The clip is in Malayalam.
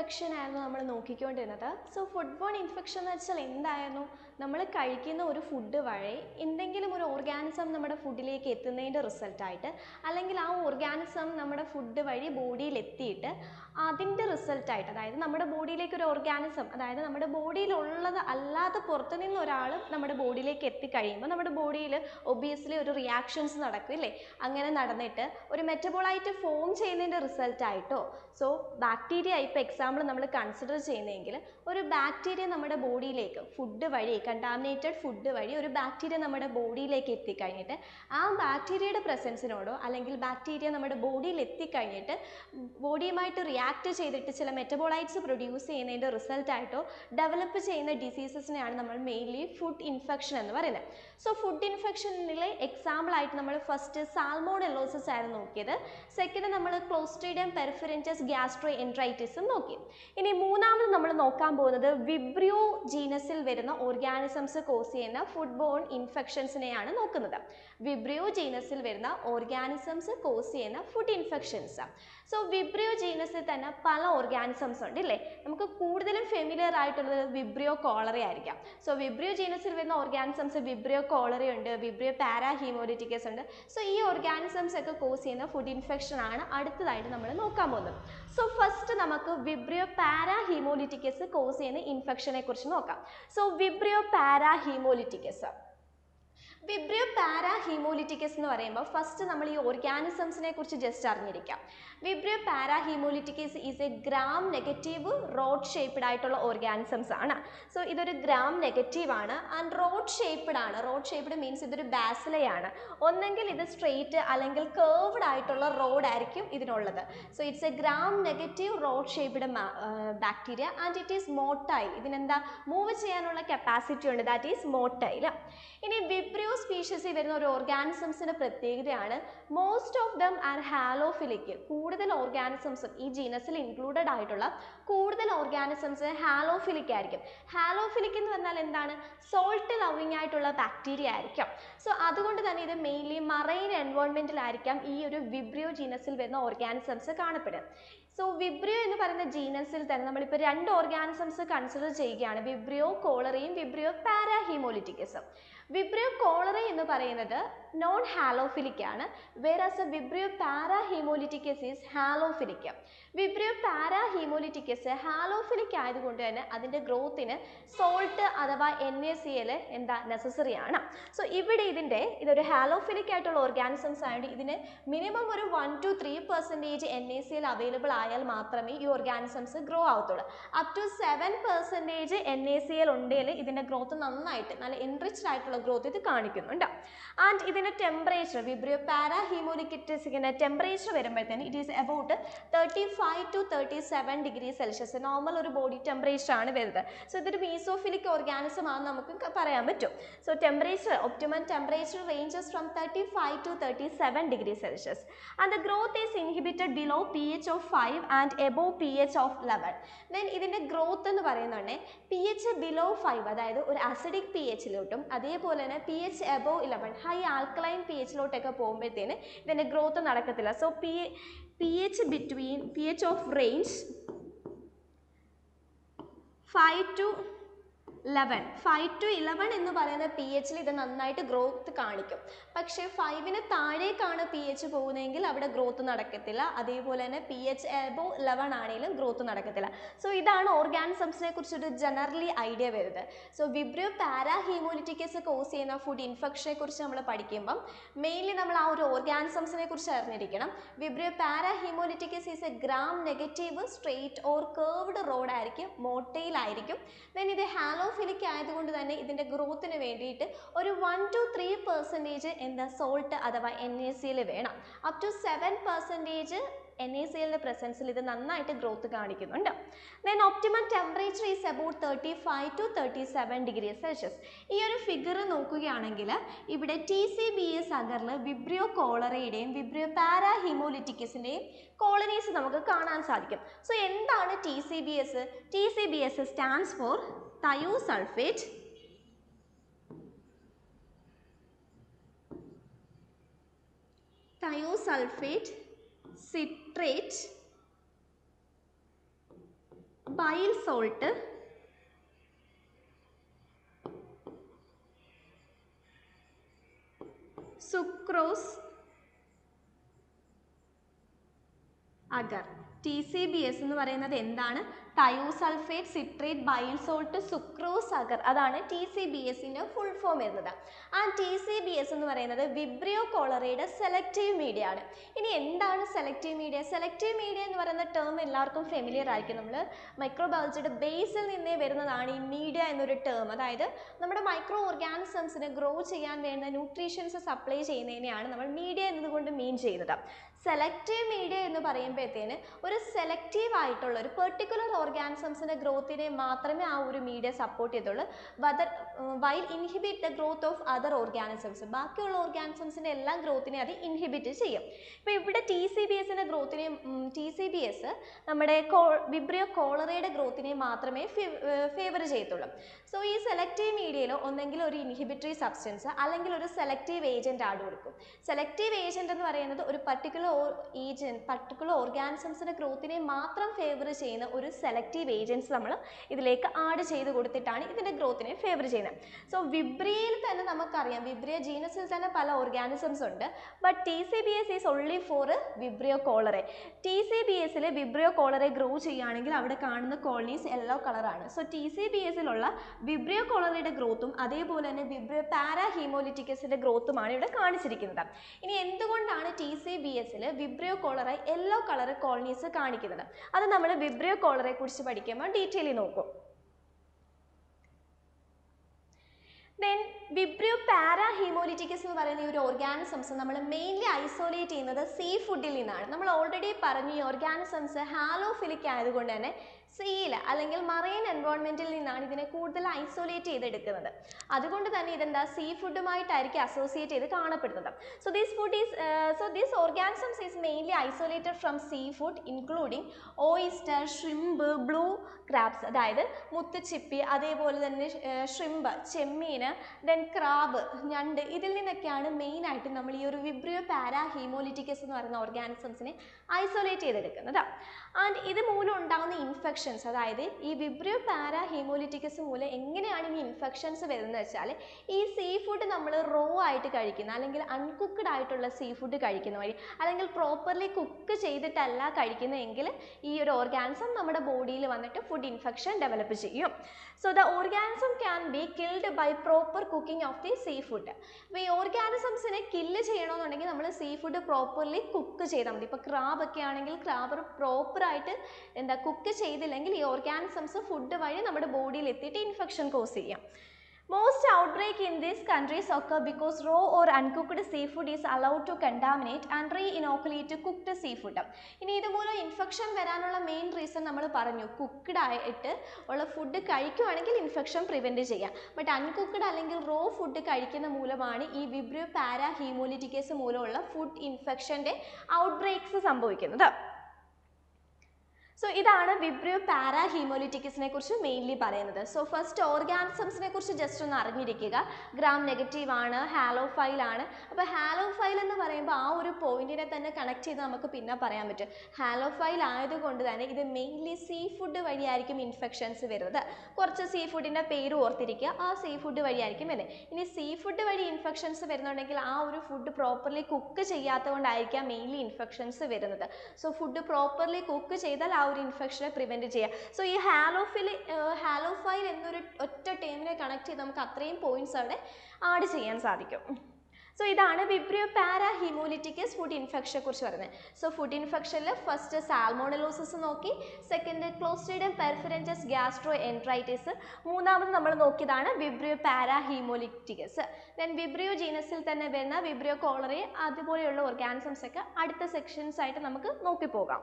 ഇൻഫെക്ഷൻ ആയിരുന്നു നമ്മൾ നോക്കിക്കൊണ്ടിരുന്നത്. സോ ഫുഡ് ബോൺ ഇൻഫെക്ഷൻ എന്ന് വെച്ചാൽ എന്തായിരുന്നു? നമ്മൾ കഴിക്കുന്ന ഒരു ഫുഡ് വഴി എന്തെങ്കിലും ഒരു ഓർഗാനിസം നമ്മുടെ ഫുഡിലേക്ക് എത്തുന്നതിന്റെ റിസൾട്ടായിട്ട് അല്ലെങ്കിൽ ആ ഓർഗാനിസം നമ്മുടെ ഫുഡ് വഴി ബോഡിയിൽ എത്തിയിട്ട് അതിന്റെ റിസൾട്ടായിട്ട് അതായത് നമ്മുടെ ബോഡിയിലേക്ക് ഒരു ഓർഗാനിസം അതായത് നമ്മുടെ ബോഡിയിലുള്ളത് അല്ലാതെ പുറത്തു നിന്ന് ഒരാൾ നമ്മുടെ ബോഡിയിലേക്ക് എത്തിക്കഴിയുമ്പോൾ നമ്മുടെ ബോഡിയിൽ ഒബിയസ്ലി ഒരു റിയാക്ഷൻസ് നടക്കും ഇല്ലേ? അങ്ങനെ നടന്നിട്ട് ഒരു മെറ്റബോളായിട്ട് ഫോം ചെയ്യുന്നതിന്റെ റിസൾട്ടായിട്ടോ സോ ബാക്ടീരിയ ഇപ്പോൾ എക്സാമ്പിൾ നമ്മൾ കൺസിഡർ ചെയ്യുന്നതെങ്കിൽ ഒരു ബാക്ടീരിയ നമ്മുടെ ബോഡിയിലേക്ക് ഫുഡ് വഴി കണ്ടാമിനേറ്റഡ് ഫുഡ് വഴി ഒരു ബാക്ടീരിയ നമ്മുടെ ബോഡിയിലേക്ക് എത്തിക്കഴിഞ്ഞിട്ട് ആ ബാക്ടീരിയയുടെ പ്രസൻസിനോടോ അല്ലെങ്കിൽ ബാക്ടീരിയ നമ്മുടെ ബോഡിയിൽ എത്തിക്കഴിഞ്ഞിട്ട് ബോഡിയുമായിട്ട് റിയാക്ട് ചെയ്തിട്ട് ചില മെറ്റബോളൈറ്റ്സ് പ്രൊഡ്യൂസ് ചെയ്യുന്നതിന്റെ റിസൾട്ടായിട്ടോ ഡെവലപ്പ് ചെയ്യുന്ന ഡിസീസസിനെയാണ് നമ്മൾ മെയിൻലി ഫുഡ് ഇൻഫെക്ഷൻ എന്ന് പറയുന്നത്. സോ ഫുഡ് ഇൻഫെക്ഷനിലെ എക്സാമ്പിൾ ആയിട്ട് നമ്മൾ ഫസ്റ്റ് സാൽമോണെല്ലോസിസ് ആയിരുന്നു നോക്കിയത്. സെക്കൻഡ് നമ്മൾ ക്ലോസ്ട്രീഡിയം പെർഫിറന്റസ് ഗ്യാസ്ട്രോ എൻട്രൈറ്റിസും നോക്കി. ഇനി മൂന്നാമത് നമ്മൾ നോക്കാൻ പോകുന്നത് വിബ്രിയോ ജീനസിൽ വരുന്ന ഓർഗാനിസംസ് കോസ് ചെയ്യുന്ന ഫുഡ് ബോൺ ഇൻഫെക്ഷൻസിനെയാണ് നോക്കുന്നത്. വിബ്രിയോ ജീനസിൽ വരുന്ന ഓർഗാനിസംസ് കോസ് ചെയ്യുന്ന ഫുഡ് ഇൻഫെക്ഷൻസ് സോ വിബ്രിയോ ജീനസിൽ തന്നെ പല ഓർഗാനിസംസ് ഉണ്ട് ഇല്ലേ? നമുക്ക് കൂടുതലും ഫെമിലിയർ ആയിട്ടുള്ളത് വിബ്രിയോ കോളറ ആയിരിക്കാം. സോ വിബ്രിയോ ജീനസിൽ വരുന്ന ഓർഗാനിസംസ് വിബ്രിയോ കോളറ ഉണ്ട് വിബ്രിയോ പാരാ ഹീമോലിറ്റിക്കസ് ഉണ്ട്. സോ ഈ ഓർഗാനിസംസ് ഒക്കെ കോസ് ചെയ്യുന്ന ഫുഡ് ഇൻഫെക്ഷൻ ആണ് അടുത്തതായിട്ട് നമ്മൾ നോക്കാൻ പോകുന്നത്. സോ ഫസ്റ്റ് നമുക്ക് വിബ്രിയോ പാരാ ഹീമോലിറ്റിക്കസ് കോസ് ചെയ്യുന്ന ഇൻഫെക്ഷനെ കുറിച്ച് നോക്കാം. So vibrio parahaemolyticus vibrio parahaemolyticus എന്ന് പറയുമ്പോൾ ഫസ്റ്റ് നമ്മൾ ഈ ഓർഗാനിസംസിനെ കുറിച്ച് just അറിഞ്ഞിരിക്കാം. Vibrio parahaemolyticus is a gram negative rod shaped ആയിട്ടുള്ള ഓർഗാനിസംസ് ആണ്. സോ ഇതൊരു ഗ്രാം നെഗറ്റീവ് ആണ്. ആൻഡ് റോഡ് ഷേപ്പ്ഡ് ആണ്. റോഡ് ഷേപ്പ്ഡ് മീൻസ് ഇതൊരു ബാസിലയാണ് ഒന്നെങ്കിൽ ഇത് സ്ട്രെയിറ്റ് അല്ലെങ്കിൽ കേർവ്ഡ് ആയിട്ടുള്ള റോഡ് ആയിരിക്കും ഇതിനുള്ളത്. So it's a gram negative rod shaped bacteria and it is motile ഇതിനെന്താ? മൂവ് ചെയ്യാനുള്ള കപ്പാസിറ്റി ഉണ്ട്. ദാറ്റ് ഈസ് മോട്ടൈൽ ഇനി വിബ്രിയോ സ്പീഷീസിൽ വരുന്ന ഒരു ഓർഗാനിസംസിന്റെ പ്രത്യേകതയാണ്. Most of them are halophilic കൂടുതൽ ഓർഗാനിസംസും ഈ ജീനസിൽ ഇൻക്ലൂഡഡ് ആയിട്ടുള്ള കൂടുതൽ ഓർഗാനിസംസ് ഹാലോഫിലിക് ആയിരിക്കും. ഹാലോഫിലിക് എന്ന് പറഞ്ഞാൽ എന്താണ്? സോൾട്ട് ലവിങ് ആയിട്ടുള്ള ബാക്ടീരിയ ആയിരിക്കും. സോ അതുകൊണ്ട് തന്നെ ഇത് മെയിൻലി മറൈൻ എൻവയോൺമെന്റിലായിരിക്കാം ഈ ഒരു വിബ്രിയോ ജീനസിൽ വരുന്ന ഓർഗാനിസംസ് കാണപ്പെടുക. സോ വിബ്രിയോ എന്ന് പറയുന്ന ജീനസിൽ തന്നെ നമ്മളിപ്പോൾ രണ്ട് ഓർഗാനിസംസ് കൺസിഡർ ചെയ്യുകയാണ്. വിബ്രിയോ കോളറയും വിബ്രിയോ പാരാഹീമോലിറ്റിക്കസും വിബ്രിയോ കോളറി എന്ന് പറയുന്നത് നോൺ ഹാലോഫിലിക് ആണ്. Whereas vibrio parahaemolyticus is halophilic vibrio parahaemolyticus halophilic ആയതുകൊണ്ട് തന്നെ അതിന്റെ ഗ്രോത്തിന് സോൾട്ട് അഥവാ എൻ എ സി എൽ എന്താ നെസസറി ആണ്. സോ ഇവിടെ ഇതിന്റെ ഇതൊരു ഹാലോഫിലിക് ആയിട്ടുള്ള ഓർഗാനിസംസ് ആയതുകൊണ്ട് ഇതിന് മിനിമം ഒരു one two three percentage N A C L available ആയാൽ മാത്രമേ ഈ organisms grow ആവത്തുള്ളൂ. Up to seven percentage N A C L ഉണ്ടെങ്കിൽ ഇതിന്റെ ഗ്രോത്ത് നന്നായിട്ട് നല്ല എൻറിച്ച്ഡ് ആയിട്ടുള്ള ഗ്രോത്ത് ഇത് കാണിക്കുന്നുണ്ട്. ആൻഡ് ഇതിന്റെ ടെമ്പറേച്ചർ വിബ്രിയോ പാരാ ഹീമോലിക്കിറ്റിസിന്റെ ടെമ്പറേച്ചർ വരുമ്പോഴത്തേന് it is about thirty five to thirty seven degree celsius normal ഒരു ബോഡി ടെമ്പറേച്ചർ ആണ് വരുന്നത്. സോ ഇതൊരു മീസോഫിലിക് ഓർഗാനിസം ആണെന്ന് നമുക്ക് പറയാൻ പറ്റും. So temperature optimum temperature ranges from thirty five to thirty seven degree celsius and the growth is inhibited below P H of five and above P H of eleven then ഇതിന്റെ ഗ്രോത്ത് എന്ന് പറയുന്നുണ്ടെങ്കിൽ പി എച്ച് ബിലോ ഫൈവ് അതായത് ഒരു അസിഡിക് പി എച്ചിലോട്ടും അതേപോലെ തന്നെ P H above eleven high alkaline P എച്ചിലോട്ടൊക്കെ പോകുമ്പോഴത്തേന് ഇതിന്റെ ഗ്രോത്ത് നടക്കത്തില്ല. So P P H between P H of range five to eleven five to eleven എന്ന് പറയുന്ന പി എച്ചിൽ ഇത് നന്നായിട്ട് ഗ്രോത്ത് കാണിക്കും. പക്ഷേ ഫൈവിന് താഴേക്കാണ് പി എച്ച് പോകുന്നതെങ്കിൽ അവിടെ ഗ്രോത്ത് നടക്കത്തില്ല. അതേപോലെ തന്നെ പി എച്ച് എബോ ലെവൻ ആണെങ്കിലും ഗ്രോത്ത് നടക്കത്തില്ല. സോ ഇതാണ് ഓർഗാനിസംസിനെ കുറിച്ചൊരു ജനറലി ഐഡിയ വരുന്നത്. So vibrio parahaemolyticus cause ചെയ്യുന്ന ഫുഡ് ഇൻഫെക്ഷനെ കുറിച്ച് നമ്മൾ പഠിക്കുമ്പം മെയിൻലി നമ്മൾ ആ ഒരു ഓർഗാനിസംസിനെ കുറിച്ച് അറിഞ്ഞിരിക്കണം. Vibrio parahaemolyticus is a gram negative straight or curved rod ആയിരിക്കും മോട്ടയിൽ ആയിരിക്കും. ദെൻ ഇത് ഹാലോഫിലിക് ആയതുകൊണ്ട് തന്നെ ഇതിന്റെ ഗ്രോത്തിന് വേണ്ടിയിട്ട് ഒരു വൺ ടു ത്രീ പെർസെന്റേജ് എന്താ സോൾട്ട് അഥവാ എൻ എ സിയിൽ വേണം. Up to seven percentage N A സിയുടെ പ്രസൻസിൽ ഇത് നന്നായിട്ട് ഗ്രോത്ത് കാണിക്കുന്നുണ്ട്. Then optimum temperature is about thirty five to thirty seven degree celsius ഈ ഒരു ഫിഗർ നോക്കുകയാണെങ്കിൽ ഇവിടെ ടി സി ബി എസ് അഗറിൽ വിബ്രിയോ കോളറയുടെയും വിബ്രിയോ പാരാ ഹിമോലിറ്റിക്കസിന്റെയും കോളനീസ് നമുക്ക് കാണാൻ സാധിക്കും. സോ എന്താണ് T C B S T C B S stands for thiosulphate thiosulphate thiosulfate citrate bile salt sucrose agar T C B S എന്ന് പറയുന്നത് എന്താണ്? Thiosulphate citrate bile salt sucrose agar. അതാണ് ടി സി ബി എസിന്റെ ഫുൾ ഫോം വരുന്നത്. ആ ടി സി ബി എസ് എന്ന് പറയുന്നത് വിബ്രിയോ കോളറയുടെ സെലക്റ്റീവ് മീഡിയ ആണ്. ഇനി എന്താണ് സെലക്റ്റീവ് മീഡിയ സെലക്റ്റീവ് മീഡിയ എന്ന് പറയുന്ന ടേം എല്ലാവർക്കും ഫെമിലിയർ ആയിരിക്കും. നമ്മൾ മൈക്രോബയോളജിയുടെ ബേസിൽ നിന്നേ വരുന്നതാണ് ഈ മീഡിയ എന്നൊരു ടേം അതായത് നമ്മുടെ മൈക്രോ ഓർഗാനിസംസിന് ഗ്രോ ചെയ്യാൻ വേണ്ട ന്യൂട്രീഷൻസ് സപ്ലൈ ചെയ്യുന്നതിനെയാണ് നമ്മൾ മീഡിയ എന്നതുകൊണ്ട് മീൻ ചെയ്യുന്നത്. സെലക്റ്റീവ് മീഡിയ എന്ന് പറയുമ്പോഴത്തേന് ഒരു സെലക്റ്റീവ് ആയിട്ടുള്ള ഒരു പെർട്ടിക്കുലർ ഓർഗാനിസംസിന്റെ ഗ്രോത്തിനെ മാത്രമേ ആ ഒരു മീഡിയ സപ്പോർട്ട് ചെയ്തുള്ളൂ. Whether while inhibit the growth of other organisms ബാക്കിയുള്ള ഓർഗാനിസംസിന്റെ എല്ലാം ഗ്രോത്തിനെ അത് ഇൻഹിബിറ്റ് ചെയ്യും. ഇപ്പോൾ ഇവിടെ ടി സി ബി എസിന്റെ ഗ്രോത്തിനെ ടി സി ബി എസ് നമ്മുടെ കോ വിബ്രിയോ കോളറയുടെ ഗ്രോത്തിനെ മാത്രമേ ഫേവർ ചെയ്യത്തുള്ളൂ. സോ ഈ സെലക്റ്റീവ് മീഡിയയിൽ ഒന്നെങ്കിൽ ഒരു ഇൻഹിബിറ്ററി സബ്സ്റ്റൻസ് അല്ലെങ്കിൽ ഒരു സെലക്റ്റീവ് ഏജന്റ് ആഡ് കൊടുക്കും. സെലക്റ്റീവ് ഏജന്റ് എന്ന് പറയുന്നത് ഒരു പർട്ടിക്കുലർ ഏജന്റ് പർട്ടിക്കുലർ ഓർഗാനിസംസിന്റെ ഗ്രോത്തിനെ മാത്രം ഫേവർ ചെയ്യുന്ന ഒരു സെലക്റ്റീവ് ഏജൻസ് നമ്മൾ ഇതിലേക്ക് ആഡ് ചെയ്ത് കൊടുത്തിട്ടാണ് ഇതിന്റെ ഗ്രോത്തിനെ ഫേവർ ചെയ്യുന്നത്. സോ വിബ്രിയയിൽ തന്നെ നമുക്കറിയാം. വിബ്രിയ ജീനസിൽ തന്നെ പല ഓർഗാനിസംസ് ഉണ്ട്. But T C B S is only for vibrio cholerae T C B എസിൽ വിബ്രിയോ കോളറെ ഗ്രോ ചെയ്യുകയാണെങ്കിൽ അവിടെ കാണുന്ന കോളനീസ് യെല്ലോ കളറാണ് സോ ടി സി ബി എസിലുള്ള വിബ്രിയോ കോളറയുടെ ഗ്രോത്തും അതേപോലെ തന്നെ വിബ്രിയോ പാരാ ഹീമോലിറ്റിക്കസിന്റെ ഗ്രോത്തുമാണ് ഇവിടെ കാണിച്ചിരിക്കുന്നത്. ഇനി എന്തുകൊണ്ടാണ് ടി സി ബി എസിൽ vibrio cholera yellow colour colonies കാണിക്കുന്നത്? അത് നമ്മൾ വിബ്രിയോ കോളറെ കുറിച്ച് പഠിക്കുമ്പോൾ ഡീറ്റെയിൽ നോക്കും. ദെൻ വിബ്രിയോ പാരാ ഹീമോലിറ്റിക്കസ് എന്ന് പറയുന്ന ഈ ഒരു ഓർഗാനിസംസ് നമ്മൾ മെയിൻലി ഐസോലേറ്റ് ചെയ്യുന്നത് സീ ഫുഡിൽ നിന്നാണ്. നമ്മൾ ഓൾറെഡി പറഞ്ഞു ഈ ഓർഗാനിസംസ് ഹാലോഫിലിക് ആയതുകൊണ്ട് തന്നെ സീയിൽ അല്ലെങ്കിൽ മറൈൻ എൻവോൺമെന്റിൽ നിന്നാണ് ഇതിനെ കൂടുതൽ ഐസൊലേറ്റ് ചെയ്തെടുക്കുന്നത്. അതുകൊണ്ട് തന്നെ ഇതെന്താ സീ ഫുഡുമായിട്ടായിരിക്കും അസോസിയേറ്റ് ചെയ്ത് കാണപ്പെടുന്നത്. So these food is so these organisms is mainly isolated from sea food including oyster shrimp blue crabs അതായത് മുത്തുച്ചിപ്പി അതേപോലെ തന്നെ ഷ്രിമ്പ് ചെമ്മീൻ ദെൻ ക്രാബ് ഞണ്ട് ഇതിൽ നിന്നൊക്കെയാണ് മെയിനായിട്ട് നമ്മൾ ഈ ഒരു വിബ്രിയോ പാരാ ഹീമോലിറ്റിക്കസ് എന്ന് പറയുന്ന ഓർഗാനിസംസിനെ ഐസൊലേറ്റ് ചെയ്തെടുക്കുന്നത്. ആൻഡ് ഇത് മൂലം ഉണ്ടാകുന്ന ഇൻഫെക്ഷൻസ് അതായത് ഈ വിബ്രിയോ പാരാ ഹീമോലിറ്റിക്കസ് മൂലം എങ്ങനെയാണ് ഈ ഇൻഫെക്ഷൻസ് വരുന്നത് വെച്ചാൽ ഈ സീ ഫുഡ് നമ്മൾ റോ ആയിട്ട് കഴിക്കുന്ന അല്ലെങ്കിൽ അൺകുക്ക്ഡ് ആയിട്ടുള്ള സീ ഫുഡ് കഴിക്കുന്ന വഴി അല്ലെങ്കിൽ പ്രോപ്പർലി കുക്ക് ചെയ്തിട്ടല്ല കഴിക്കുന്നതെങ്കിൽ ഈ ഒരു ഓർഗാനിസം നമ്മുടെ ബോഡിയിൽ വന്നിട്ട് ഫുഡ് ഇൻഫെക്ഷൻ ഡെവലപ്പ് ചെയ്യും. So the organism can be killed by proper cooking of the sea food അപ്പോൾ ഈ ഓർഗാനിസംസിനെ കില്ല് ചെയ്യണമെന്നുണ്ടെങ്കിൽ നമ്മൾ സീ ഫുഡ് പ്രോപ്പർലി കുക്ക് ചെയ്താൽ മതി. ഇപ്പോൾ ക്രാബ് ഒക്കെ ആണെങ്കിൽ ക്രാബ് പ്രോപ്പറായിട്ട് എന്താ കുക്ക് ചെയ്തില്ലെങ്കിൽ ഈ ഓർഗാനിസംസ് ഫുഡ് വഴി നമ്മുടെ ബോഡിയിൽ എത്തിയിട്ട് ഇൻഫെക്ഷൻ കോസ് ചെയ്യാം. Most outbreak in these countries occur because raw or uncooked seafood is allowed to contaminate and re-inoculate cooked seafood. ഇനി ഇതുമൂലം ഇൻഫെക്ഷൻ വരാനുള്ള മെയിൻ റീസൺ നമ്മൾ പറഞ്ഞു. കുക്ക്ഡ് ആയിട്ട് ഉള്ള ഫുഡ് കഴിക്കുവാണെങ്കിൽ ഇൻഫെക്ഷൻ പ്രിവെന്റ് ചെയ്യാം. ബട്ട് അൺകുക്ക്ഡ് അല്ലെങ്കിൽ റോ ഫുഡ് കഴിക്കുന്ന മൂലമാണ് ഈ വിബ്രിയോ പാരാ ഹീമോലിറ്റിക്കേസ് മൂലമുള്ള ഫുഡ് ഇൻഫെക്ഷന്റെ ഔട്ട്ബ്രേക്സ് സംഭവിക്കുന്നത്. സോ ഇതാണ് വിബ്രിയോ പാരാ ഹീമോലിറ്റിക്കിസിനെ കുറിച്ച് മെയിൻലി പറയുന്നത്. സോ ഫസ്റ്റ് ഓർഗാനിസംസിനെ കുറിച്ച് ജസ്റ്റ് ഒന്ന് അറിഞ്ഞിരിക്കുക. ഗ്രാം നെഗറ്റീവ് ആണ് ഹാലോഫൈൽ ആണ്. അപ്പോൾ ഹാലോഫൈൽ എന്ന് പറയുമ്പോൾ ആ ഒരു പോയിന്റിനെ തന്നെ കണക്ട് ചെയ്ത് നമുക്ക് പിന്നെ പറയാൻ പറ്റും. ഹാലോഫൈൽ ആയതുകൊണ്ട് തന്നെ ഇത് മെയിൻലി സീ ഫുഡ് വഴിയായിരിക്കും ഇൻഫെക്ഷൻസ് വരുന്നത്. കുറച്ച് സീ ഫുഡിന്റെ പേര് ഓർത്തിരിക്കുക. ആ സീ ഫുഡ് വഴിയായിരിക്കും വരുന്നത്. ഇനി സീ ഫുഡ് വഴി ഇൻഫെക്ഷൻസ് വരുന്നുണ്ടെങ്കിൽ ആ ഒരു ഫുഡ് പ്രോപ്പർലി കുക്ക് ചെയ്യാത്തതുകൊണ്ടായിരിക്കാം മെയിൻലി ഇൻഫെക്ഷൻസ് വരുന്നത്. സോ ഫുഡ് പ്രോപ്പർലി കുക്ക് ചെയ്താൽ ആ ഒരു ഇൻഫെക്ഷനെ പ്രിവെന്റ് ചെയ്യുക സോ ഈ ഹാലോഫിൽ ഹാലോഫൈൽ എന്നൊരു ഒറ്റ ടേമിനെ കണക്ട് ചെയ്ത് നമുക്ക് അത്രയും പോയിന്റ്സ് അവിടെ ആഡ് ചെയ്യാൻ സാധിക്കും. സോ ഇതാണ് വിബ്രിയോ പാരാ ഹീമോലിറ്റിക്കസ് ഫുഡ് ഇൻഫെക്ഷനെ കുറിച്ച് പറയുന്നത്. സോ ഫുഡ് ഇൻഫെക്ഷനിൽ ഫസ്റ്റ് സാൽമോണലോസിസ് നോക്കി second Clostridium perfringens gastroenteritis മൂന്നാമത് നമ്മൾ നോക്കിയതാണ് Vibrio parahaemolyticus then Vibrio ജീനസിൽ തന്നെ വരുന്ന വിബ്രിയോ കോളറി അതുപോലെയുള്ള ഓർഗാനിസംസ് ഒക്കെ അടുത്ത സെക്ഷൻസ് ആയിട്ട് നമുക്ക് നോക്കി പോകാം